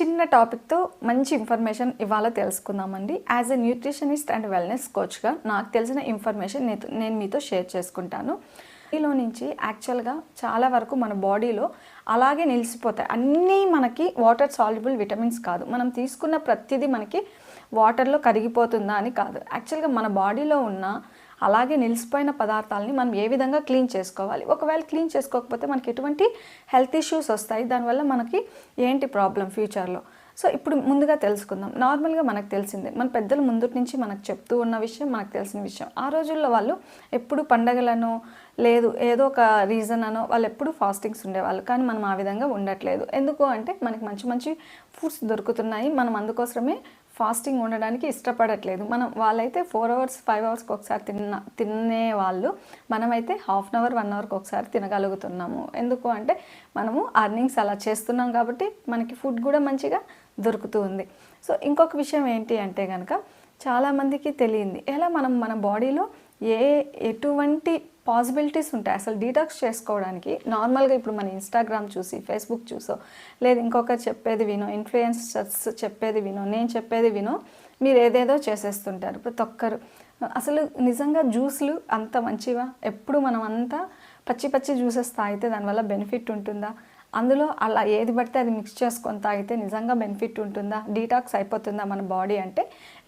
చిన్న టాపిక్తో మంచి ఇన్ఫర్మేషన్ ఇవాళ తెలుసుకుందామండి. As a nutritionist and wellness కోచ్గా నాకు తెలిసిన ఇన్ఫర్మేషన్ నేను మీతో షేర్ చేసుకుంటాను. బాడీలో నుంచి యాక్చువల్గా చాలా వరకు మన బాడీలో అలాగే నిలిచిపోతాయి. అన్నీ మనకి వాటర్ సాల్యుబుల్ విటమిన్స్ కాదు. మనం తీసుకున్న ప్రతిదీ మనకి వాటర్లో కరిగిపోతుందా అని కాదు. యాక్చువల్గా మన బాడీలో ఉన్న అలాగే నిలిచిపోయిన పదార్థాలని మనం ఏ విధంగా క్లీన్ చేసుకోవాలి? ఒకవేళ క్లీన్ చేసుకోకపోతే మనకి ఎటువంటి హెల్త్ ఇష్యూస్ వస్తాయి? దానివల్ల మనకి ఏంటి ప్రాబ్లం ఫ్యూచర్లో? సో ఇప్పుడు ముందుగా తెలుసుకుందాం. నార్మల్గా మనకు తెలిసిందే మన పెద్దలు ముందు నుంచి మనకు చెప్తూ ఉన్న విషయం మనకు తెలిసిన విషయం. ఆ రోజుల్లో వాళ్ళు ఎప్పుడు పండగలను లేదు ఏదో ఒక రీజన్ అనో వాళ్ళు ఎప్పుడు ఫాస్టింగ్స్ ఉండేవాళ్ళు. కానీ మనం ఆ విధంగా ఉండట్లేదు. ఎందుకు అంటే మనకి మంచి మంచి ఫుడ్స్ దొరుకుతున్నాయి. మనం అందుకోసమే ఫాస్టింగ్ ఉండడానికి ఇష్టపడట్లేదు. మనం వాళ్ళైతే ఫోర్ అవర్స్ ఫైవ్ అవర్స్కి ఒకసారి తిన్న తినే వాళ్ళు మనమైతే హాఫ్ అన్ అవర్ వన్ అవర్కి ఒకసారి తినగలుగుతున్నాము. ఎందుకు అంటే మనము అర్నింగ్స్ అలా చేస్తున్నాం కాబట్టి మనకి ఫుడ్ కూడా మంచిగా దొరుకుతూ ఉంది. సో ఇంకొక విషయం ఏంటి అంటే కనుక చాలామందికి తెలియంది. ఎలా మనం మన బాడీలో ఏ ఎటువంటి పాసిబిలిటీస్ ఉంటాయి. అసలు డీటాక్స్ చేసుకోవడానికి నార్మల్గా ఇప్పుడు మన ఇన్స్టాగ్రామ్ చూసి ఫేస్బుక్ చూసో లేదు ఇంకొకరు చెప్పేది వినో ఇన్ఫ్లుయెన్సర్స్ చెప్పేది వినో నేను చెప్పేది వినో మీరు ఏదేదో చేసేస్తుంటారు. ప్రతి ఒక్కరు. అసలు నిజంగా జ్యూస్లు అంత మంచివా? ఎప్పుడు మనం అంతా పచ్చి పచ్చి జ్యూసెస్ తాగితే దానివల్ల బెనిఫిట్ ఉంటుందా? అందులో అలా ఏది పడితే అది మిక్స్ చేసుకొని తాగితే నిజంగా బెనిఫిట్ ఉంటుందా? డీటాక్స్ అయిపోతుందా మన బాడీ అంటే?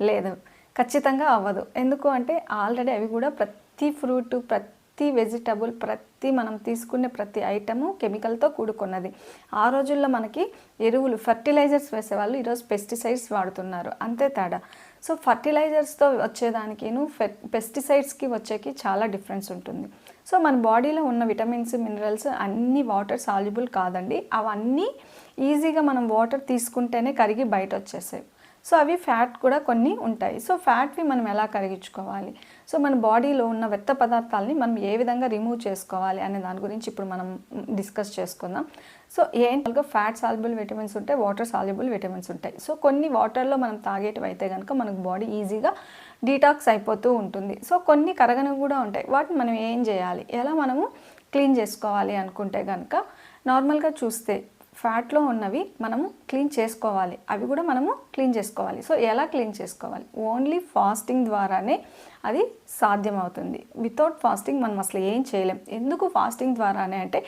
లేదు. ఖచ్చితంగా అవ్వదు. ఎందుకు అంటే ఆల్రెడీ అవి కూడా ప్రతి ఫ్రూట్ ప్రతి ప్రతి వెజిటబుల్ ప్రతి మనం తీసుకునే ప్రతి ఐటము కెమికల్తో కూడుకున్నది. ఆ రోజుల్లో మనకి ఎరువులు ఫర్టిలైజర్స్ వేసేవాళ్ళు ఈరోజు పెస్టిసైడ్స్ వాడుతున్నారు. అంతే తేడా. సో ఫర్టిలైజర్స్తో వచ్చేదానికిను పెస్టిసైడ్స్కి వచ్చేకి చాలా డిఫరెన్స్ ఉంటుంది. సో మన బాడీలో ఉన్న విటమిన్స్ మినరల్స్ అన్ని వాటర్ సాల్యుబుల్ కాదండి. అవన్నీ ఈజీగా మనం వాటర్ తీసుకుంటేనే కరిగి బయట వచ్చేసాయి సో అవి ఫ్యాట్ కూడా కొన్ని ఉంటాయి. సో ఫ్యాట్వి మనం ఎలా కరిగించుకోవాలి? సో మన బాడీలో ఉన్న వ్యర్థ పదార్థాలని మనం ఏ విధంగా రిమూవ్ చేసుకోవాలి అనే దాని గురించి ఇప్పుడు మనం డిస్కస్ చేసుకుందాం. సో ఏంటో ఫ్యాట్ సాల్యుబుల్ విటమిన్స్ ఉంటాయి వాటర్ సాల్యుబుల్ విటమిన్స్ ఉంటాయి. సో కొన్ని వాటర్లో మనం తాగేటివి అయితే కనుక మనకు బాడీ ఈజీగా డీటాక్స్ అయిపోతూ ఉంటుంది. సో కొన్ని కరగనవి కూడా ఉంటాయి. వాటిని మనం ఏం చేయాలి? ఎలా మనము క్లీన్ చేసుకోవాలి అనుకుంటే కనుక నార్మల్గా చూస్తే ఫ్యాట్లో ఉన్నవి మనము క్లీన్ చేసుకోవాలి. అవి కూడా మనము క్లీన్ చేసుకోవాలి. సో ఎలా క్లీన్ చేసుకోవాలి? ఓన్లీ ఫాస్టింగ్ ద్వారానే అది సాధ్యమవుతుంది. వితౌట్ ఫాస్టింగ్ మనం అసలు ఏం చేయలేం. ఎందుకు ఫాస్టింగ్ ద్వారానే అంటే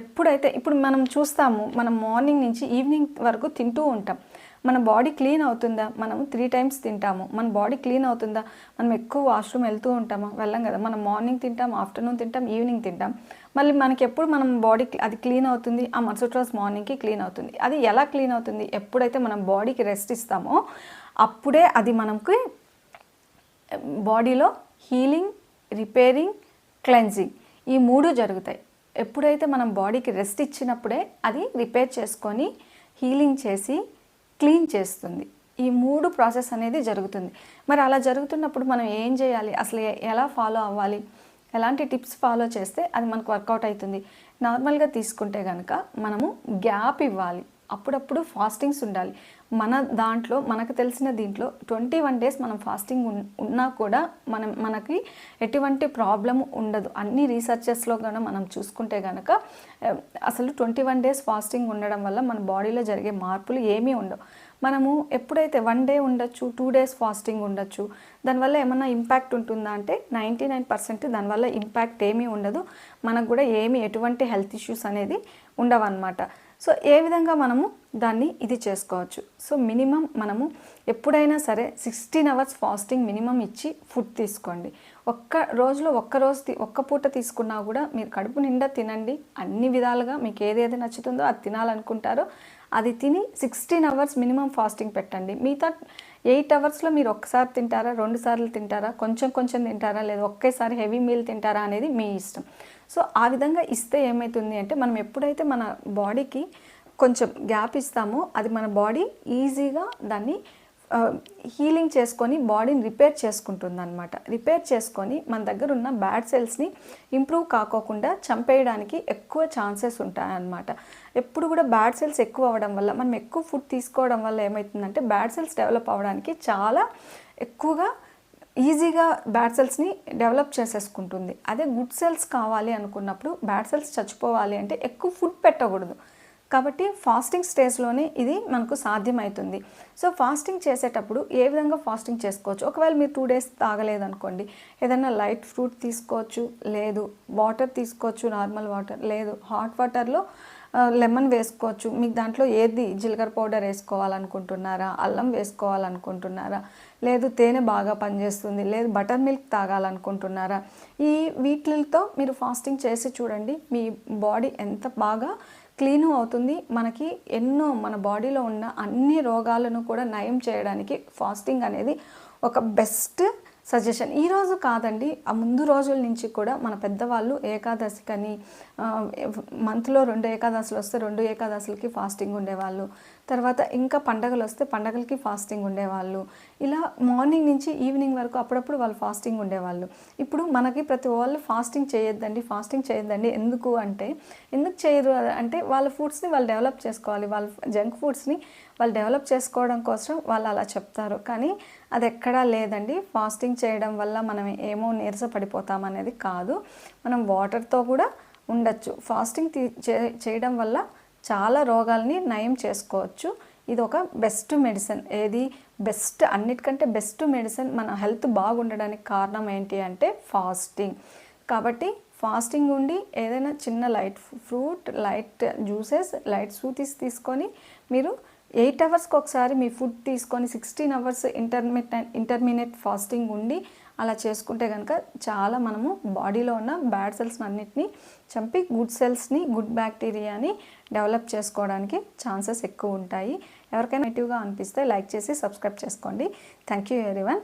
ఎప్పుడైతే ఇప్పుడు మనం చూస్తాము మనం మార్నింగ్ నుంచి ఈవినింగ్ వరకు తింటూ ఉంటాం. మన బాడీ క్లీన్ అవుతుందా? మనం త్రీ టైమ్స్ తింటాము. మన బాడీ క్లీన్ అవుతుందా? మనం ఎక్కువ వాష్రూమ్ వెళ్తూ ఉంటామా? వెళ్ళం కదా. మనం మార్నింగ్ తింటాం ఆఫ్టర్నూన్ తింటాం ఈవినింగ్ తింటాం. మళ్ళీ మనకి ఎప్పుడు మనం బాడీ అది క్లీన్ అవుతుంది? ఆ మరుసటి రోజు మార్నింగ్కి క్లీన్ అవుతుంది. అది ఎలా క్లీన్ అవుతుంది? ఎప్పుడైతే మనం బాడీకి రెస్ట్ ఇస్తామో అప్పుడే అది మనకి బాడీలో హీలింగ్ రిపేరింగ్ క్లెన్జింగ్ ఈ మూడు జరుగుతాయి. ఎప్పుడైతే మనం బాడీకి రెస్ట్ ఇచ్చినప్పుడే అది రిపేర్ చేసుకొని హీలింగ్ చేసి క్లీన్ చేస్తుంది. ఈ మూడు ప్రాసెస్ అనేది జరుగుతుంది. మరి అలా జరుగుతున్నప్పుడు మనం ఏం చేయాలి? అసలు ఎలా ఫాలో అవ్వాలి? ఎలాంటి టిప్స్ ఫాలో చేస్తే అది మనకు వర్కౌట్ అవుతుంది. నార్మల్గా తీసుకుంటే కనుక మనము గ్యాప్ ఇవ్వాలి. అప్పుడప్పుడు ఫాస్టింగ్స్ ఉండాలి. మన దాంట్లో మనకు తెలిసిన దీంట్లో ట్వంటీ వన్ డేస్ మనం ఫాస్టింగ్ ఉన్నా కూడా మనం మనకి ఎటువంటి ప్రాబ్లం ఉండదు. అన్ని రీసెర్చెస్లో కూడా మనం చూసుకుంటే కనుక అసలు ట్వంటీ వన్ డేస్ ఫాస్టింగ్ ఉండడం వల్ల మన బాడీలో జరిగే మార్పులు ఏమీ ఉండవు. మనము ఎప్పుడైతే వన్ డే ఉండొచ్చు టూ డేస్ ఫాస్టింగ్ ఉండొచ్చు దానివల్ల ఏమన్నా ఇంపాక్ట్ ఉంటుందా అంటే నైంటీ నైన్ పర్సెంట్ దానివల్ల ఇంపాక్ట్ ఏమీ ఉండదు. మనకు కూడా ఏమి ఎటువంటి హెల్త్ ఇష్యూస్ అనేది ఉండవన్నమాట. సో ఏ విధంగా మనము దాన్ని ఇది చేసుకోవచ్చు? సో మినిమం మనము ఎప్పుడైనా సరే సిక్స్టీన్ అవర్స్ ఫాస్టింగ్ మినిమం ఇచ్చి ఫుడ్ తీసుకోండి. ఒక్క రోజులో ఒక్క రోజు ఒక్క పూట తీసుకున్నా కూడా మీరు కడుపు నిండా తినండి. అన్ని విధాలుగా మీకు ఏదేది నచ్చుతుందో అది తినాలనుకుంటారో అది తిని సిక్స్టీన్ అవర్స్ మినిమం ఫాస్టింగ్ పెట్టండి. మిగతా ఎయిట్ అవర్స్లో మీరు ఒక్కసారి తింటారా? రెండు సార్లు తింటారా? కొంచెం కొంచెం తింటారా? లేదా ఒకేసారి హెవీ మీల్ తింటారా? అనేది మీ ఇష్టం. సో ఆ విధంగా ఇస్తే ఏమవుతుంది అంటే మనం ఎప్పుడైతే మన బాడీకి కొంచెం గ్యాప్ ఇస్తామో అది మన బాడీ ఈజీగా దాన్ని హీలింగ్ చేసుకొని బాడీని రిపేర్ చేసుకుంటుంది అనమాట రిపేర్ చేసుకొని మన దగ్గర ఉన్న బ్యాడ్ సెల్స్ని ఇంప్రూవ్ కాకోకుండా చంపేయడానికి ఎక్కువ ఛాన్సెస్ ఉంటాయన్నమాట. ఎప్పుడు కూడా బ్యాడ్ సెల్స్ ఎక్కువ అవ్వడం వల్ల మనం ఎక్కువ ఫుడ్ తీసుకోవడం వల్ల ఏమవుతుందంటే బ్యాడ్ సెల్స్ డెవలప్ అవ్వడానికి చాలా ఎక్కువగా ఈజీగా బ్యాడ్ సెల్స్ని డెవలప్ చేసేసుకుంటుంది. అదే గుడ్ సెల్స్ కావాలి అనుకున్నప్పుడు బ్యాడ్ సెల్స్ చచ్చిపోవాలి అంటే ఎక్కువ ఫుడ్ పెట్టకూడదు. కాబట్టి ఫాస్టింగ్ స్టేజ్లోనే ఇది మనకు సాధ్యమవుతుంది సో ఫాస్టింగ్ చేసేటప్పుడు ఏ విధంగా ఫాస్టింగ్ చేసుకోవచ్చు? ఒకవేళ మీరు టూ డేస్ తాగలేదనుకోండి ఏదైనా లైట్ ఫ్రూట్ తీసుకోవచ్చు లేదు. వాటర్ తీసుకోవచ్చు నార్మల్ వాటర్ లేదు. హాట్ వాటర్లో లెమన్ వేసుకోవచ్చు. మీకు దాంట్లో ఏది? జీలకర్ర పౌడర్ వేసుకోవాలనుకుంటున్నారా? అల్లం వేసుకోవాలనుకుంటున్నారా? లేదు తేనె బాగా పనిచేస్తుంది లేదు బటర్ మిల్క్ తాగాలనుకుంటున్నారా? ఈ వీటితో మీరు ఫాస్టింగ్ చేసి చూడండి మీ బాడీ ఎంత బాగా క్లీన్ అవుతుంది. మనకి ఎన్నో మన బాడీలో ఉన్న అన్ని రోగాలను కూడా నయం చేయడానికి ఫాస్టింగ్ అనేది ఒక బెస్ట్ సజెషన్. ఈ రోజు కాదండి ఆ ముందు రోజుల నుంచి కూడా మన పెద్దవాళ్ళు ఏకాదశికని మంత్లో రెండు ఏకాదశులు వస్తే రెండు ఏకాదశులకి ఫాస్టింగ్ ఉండేవాళ్ళు. తర్వాత ఇంకా పండగలు వస్తే పండగలకి ఫాస్టింగ్ ఉండేవాళ్ళు. ఇలా మార్నింగ్ నుంచి ఈవినింగ్ వరకు అప్పుడప్పుడు వాళ్ళు ఫాస్టింగ్ ఉండేవాళ్ళు. ఇప్పుడు మనకి ప్రతి వాళ్ళు ఫాస్టింగ్ చేయొద్దండి ఫాస్టింగ్ చేయొద్దండి. ఎందుకు అంటే ఎందుకు చేయరు అంటే వాళ్ళ ఫుడ్స్ని వాళ్ళు డెవలప్ చేసుకోవాలి. వాళ్ళ జంక్ ఫుడ్స్ని వాళ్ళు డెవలప్ చేసుకోవడం కోసం వాళ్ళు అలా చెప్తారు. కానీ అది ఎక్కడా లేదండి. ఫాస్టింగ్ చేయడం వల్ల మనం ఏమో నీరస పడిపోతాం అనేది కాదు. మనం వాటర్తో కూడా ఉండొచ్చు. ఫాస్టింగ్ తీ చేయడం వల్ల చాలా రోగాల్ని నయం చేసుకోవచ్చు. ఇది ఒక బెస్ట్ మెడిసిన్. ఏది? బెస్ట్ అన్నిటికంటే బెస్ట్ మెడిసిన్ మన హెల్త్ బాగుండడానికి కారణం ఏంటి అంటే ఫాస్టింగ్. కాబట్టి ఫాస్టింగ్ ఉండి ఏదైనా చిన్న light fruit light juices light smoothies తీసుకొని మీరు ఎయిట్ అవర్స్కి ఒకసారి మీ ఫుడ్ తీసుకొని sixteen hours intermediate intermediate fasting ఉండి అలా చేసుకుంటే కనుక చాలా మనము బాడీలో ఉన్న బ్యాడ్ సెల్స్ అన్నిటిని చంపి గుడ్ సెల్స్ని గుడ్ బ్యాక్టీరియాని డెవలప్ చేసుకోవడానికి ఛాన్సెస్ ఎక్కువ ఉంటాయి. ఎవరికైనా నెగిటివ్గా అనిపిస్తే లైక్ చేసి సబ్స్క్రైబ్ చేసుకోండి. Thank you everyone.